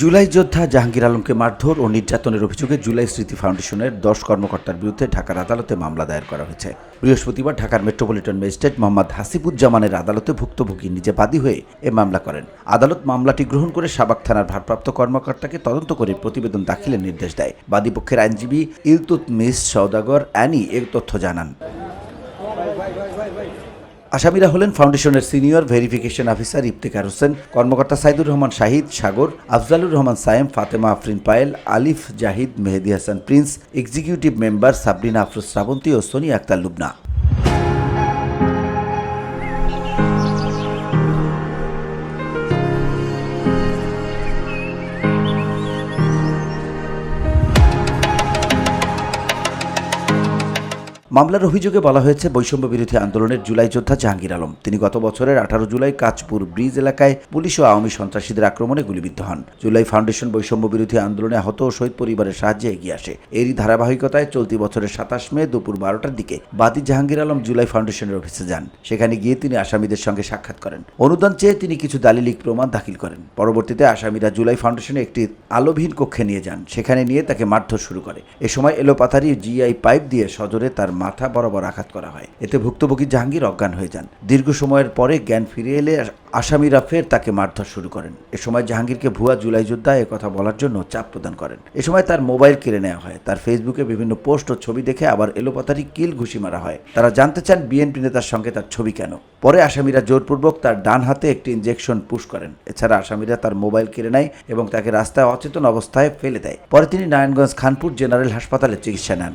জুলাই যোদ্ধা জাহাঙ্গীর আলমকে মারধর ও নির্যাতনের অভিযোগে জুলাই স্মৃতি ফাউন্ডেশনের দশ কর্মকর্তার বিরুদ্ধে ঢাকার আদালতে মামলা দায়ের করা হয়েছে। বৃহস্পতিবার ঢাকার মেট্রোপলিটন ম্যাজিস্ট্রেট মোহাম্মদ হাসিবুজ্জামানের আদালতে ভুক্তভোগী নিজে বাদী হয়ে এ মামলা করেন। আদালত মামলাটি গ্রহণ করে সাবাক থানার ভারপ্রাপ্ত কর্মকর্তাকে তদন্ত করে প্রতিবেদন দাখিলের নির্দেশ দেয়। বাদীপক্ষের আইনজীবী ইলতুত মিস সৌদাগর অ্যানি এ তথ্য জানান। আসামিরা হলেন ফাউন্ডেশনের senior verification officer Iftekhar Hossain, কর্মকর্তা সাইদুর রহমান শাহিদ সাগর, Afzalur Rahman Sayem, Fatema Afrin Payel, Alif Zahid Mehedi Hasan Prince, executive member Sabrina Afroz Shrabanti ও সোনিয়া আক্তার লুবনা। মামলার অভিযোগে বলা হয়েছে, বৈষম্য বিরোধী আন্দোলনের জুলাই যোদ্ধা জাহাঙ্গীর আলম। তিনি গত বছরের আঠারো জুলাই কাঁচপুর ব্রিজ এলাকায় পুলিশ ও আওয়ামী সন্ত্রাসীদের আক্রমণে গুলিবিদ্ধ হন। জুলাই ফাউন্ডেশন বৈষম্য বিরোধী আন্দোলনে আহত ও শহীদ পরিবারের সাহায্যে এগিয়ে আসে। এরই ধারাবাহিকতায় চলতি বছরের সাতাশ মে দুপুর বারোটার দিকে বাদী জাহাঙ্গীর আলম জুলাই ফাউন্ডেশনের অফিসে যান। সেখানে গিয়ে তিনি আসামিদের সঙ্গে সাক্ষাৎ করেন। অনুদান চেয়ে তিনি কিছু দালিলিক প্রমাণ দাখিল করেন। পরবর্তীতে আসামিরা জুলাই ফাউন্ডেশনে একটি আলোভীন কক্ষে নিয়ে যান। সেখানে নিয়ে তাকে মারধর শুরু করে। এ সময় এলোপাথারি জিআই পাইপ দিয়ে সজোরে তার মাথা বরাবর আঘাত করা হয়। এতে ভুক্তভোগী জাহাঙ্গীর অজ্ঞান হয়ে যান। দীর্ঘ সময়ের পরে জ্ঞান ফিরে এলে আসামিরা ফের তাকে মারধর শুরু করেন। এ সময় জাহাঙ্গীরকে ভুয়া জুলাই যোদ্ধা কথা বলার জন্য চাপ প্রদান করেন। এ সময় তার মোবাইল কেড়ে নেওয়া হয়। তার ফেসবুকে বিভিন্ন পোস্ট ও ছবি দেখে আবার এলোপাতারি কিল ঘুষি মারা হয়। তারা জানতে চান বিএনপি নেতার সঙ্গে তার ছবি কেন। পরে আসামিরা জোরপূর্বক তার ডান হাতে একটি ইনজেকশন পুশ করেন। এছাড়া আসামিরা তার মোবাইল কেড়ে নেয় এবং তাকে রাস্তায় অচেতন অবস্থায় ফেলে দেয়। পরে তিনি নারায়ণগঞ্জ খানপুর জেনারেল হাসপাতালে চিকিৎসা নেন।